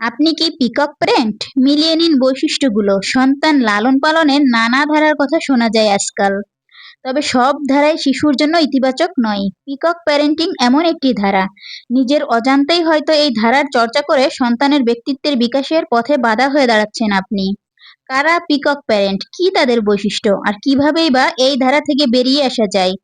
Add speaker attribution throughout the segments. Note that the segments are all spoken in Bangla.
Speaker 1: আপনি কি পিকক প্যারেন্ট মিলিয়ে নিন বৈশিষ্ট্যগুলো। সন্তান লালন পালনের নানা ধারার কথা শোনা যায় আজকাল। তবে সব ধারাই শিশুর জন্য ইতিবাচক নয়। পিকক প্যারেন্টিং এমন একটি ধারা। নিজের অজান্তেই হয়তো এই ধারার চর্চা করে সন্তানের ব্যক্তিত্বের বিকাশের পথে বাধা হয়ে দাঁড়াচ্ছেন আপনি। কারা পিকক প্যারেন্ট? কি তাদের বৈশিষ্ট্য? আর কিভাবেই বা এই ধারা থেকে বেরিয়ে আসা যায়?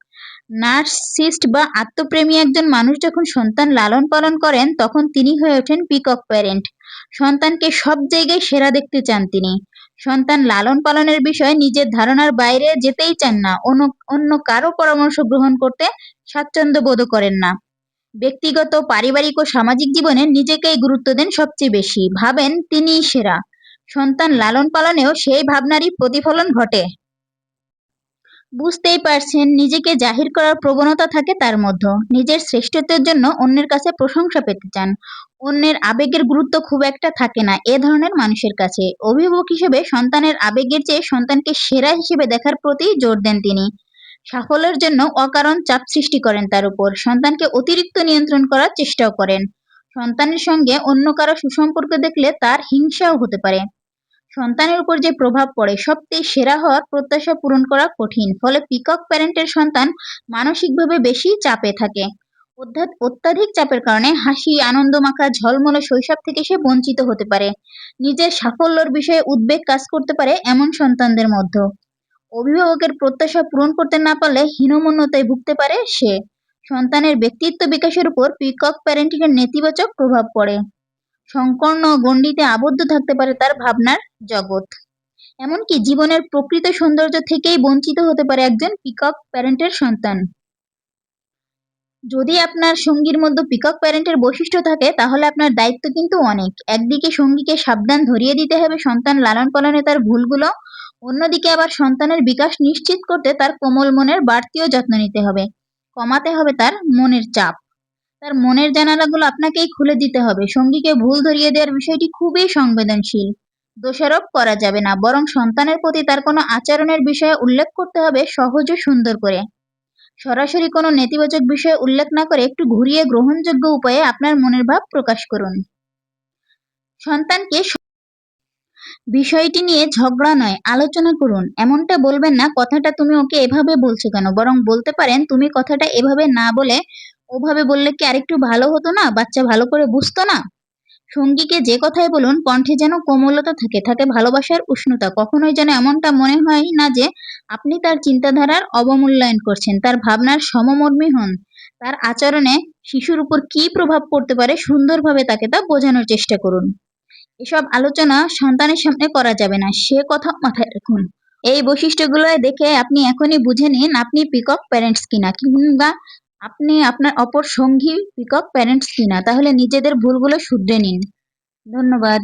Speaker 1: নার্সিস্ট বা আত্মপ্রেমী একজন মানুষ যখন সন্তান লালন পালন করেন, তখন তিনি হয়ে ওঠেন পিকক প্যারেন্ট। সন্তানকে সব জায়গায় সেরা দেখতে চান তিনি। সন্তান লালন পালনের বিষয়ে নিজের ধারণার বাইরে যেতেই চান না, অন্য- কারও পরামর্শ গ্রহণ করতে স্বাচ্ছন্দ্য বোধ করেন না। ব্যক্তিগত, পারিবারিক ও সামাজিক জীবনে নিজেকেই গুরুত্ব দেন সবচেয়ে বেশি। ভাবেন তিনিই সেরা। সন্তান লালন পালনেও সেই ভাবনারই প্রতিফলন ঘটে। বুঝতেই পারছেন, নিজেকে জাহির করার প্রবণতা থাকে তার মধ্যে। নিজের শ্রেষ্ঠত্বের জন্য অন্যের কাছে প্রশংসা পেতে চান। অন্যের আবেগের গুরুত্ব খুব একটা থাকে না এ ধরনের মানুষের কাছে। অভিভাবক হিসেবে সন্তানের আবেগের চেয়ে সন্তানকে সেরা হিসেবে দেখার প্রতি জোর দেন তিনি। সাফল্যের জন্য অকারণ চাপ সৃষ্টি করেন তার উপর। সন্তানকে অতিরিক্ত নিয়ন্ত্রণ করার চেষ্টাও করেন। সন্তানের সঙ্গে অন্য কারও সুসম্পর্ক দেখলে তার হিংসাও হতে পারে। সন্তানের উপর যে প্রভাব পড়ে, সবচেয়ে সেরা হওয়ার প্রত্যাশা পূরণ করা কঠিন। ফলে পিকক প্যারেন্টের সন্তান মানসিকভাবে বেশি চাপে থাকে। অত্যাধিক চাপের কারণে হাসি, আনন্দ মাখা, ঝলমলে শৈশব থেকে সে বঞ্চিত হতে পারে। নিজের সাফল্যের বিষয়ে উদ্বেগ কাজ করতে পারে এমন সন্তানদের মধ্যে। অভিভাবকের প্রত্যাশা পূরণ করতে না পারলে হীনমন্যতায় ভুগতে পারে সে। সন্তানের ব্যক্তিত্ব বিকাশের উপর পিকক প্যারেন্টিং এর নেতিবাচক প্রভাব পড়ে। সংকর্ণ গণ্ডিতে আবদ্ধ থাকতে পারে তার ভাবনার জগৎ। এমনকি জীবনের প্রকৃত সৌন্দর্য থেকেই বঞ্চিত হতে পারে একজন পিকক প্যারেন্টের সন্তান। যদি আপনার সঙ্গীর মধ্যে পিকক প্যারেন্টের বৈশিষ্ট্য থাকে, তাহলে আপনার দায়িত্ব কিন্তু অনেক। একদিকে সঙ্গীকে সাবধান ধরিয়ে দিতে হবে সন্তান লালন পালনে তার ভুলগুলো, অন্যদিকে আবার সন্তানের বিকাশ নিশ্চিত করতে তার কোমল মনের বাড়তিও যত্ন নিতে হবে। কমাতে হবে তার মনের চাপ। তার মনের জানালাগুলো আপনাকেই খুলে দিতে হবে। সঙ্গীকে ভুল ধরিয়ে দেওয়ার বিষয়টি খুবই সংবেদনশীল। দোষারোপ করা যাবে না, বরং সন্তানের প্রতি তার কোনো আচরণের বিষয়ে উল্লেখ করতে হবে সহজ ও সুন্দর করে। সরাসরি কোনো নেতিবাচক বিষয়ে উল্লেখ না করে একটু ঘুরিয়ে গ্রহণযোগ্য উপায়ে আপনার মনের ভাব প্রকাশ করুন। সন্তানকে বিষয়টি নিয়ে ঝগড়া নয়, আলোচনা করুন। এমনটা বলবেন না, কথাটা তুমি ওকে এভাবে বলছো কেন? বরং বলতে পারেন, তুমি কথাটা এভাবে না বলে ওভাবে বললে কি আরেকটু ভালো হতো না? বাচ্চা ভালো করে বুঝতো না? সঙ্গীকে যে কথাই বলুন, কণ্ঠে যেন কোমলতা থাকে থাকে ভালোবাসার উষ্ণতা। কখনোই যেন এমনটা মনে হয় না যে, আপনি তার চিন্তাধারার অবমূল্যায়ন করছেন, তার ভাবনার সমমর্মী হন। তার আচরণে শিশুর উপর কি প্রভাব পড়তে পারে, সুন্দরভাবে তাকে তা বোঝানোর চেষ্টা করুন। এসব আলোচনা সন্তানের সামনে করা যাবে না, সে কথা মাথায় রাখুন। এই বৈশিষ্ট্যগুলো দেখে আপনি এখনই বুঝে নিন, আপনি পিকক প্যারেন্টস কিনা, কিংবা আপনি আপনার অপর সঙ্গী পিকক প্যারেন্টস কিনা তাহলে নিজেদের ভুলগুলো শুধরে নিন। ধন্যবাদ।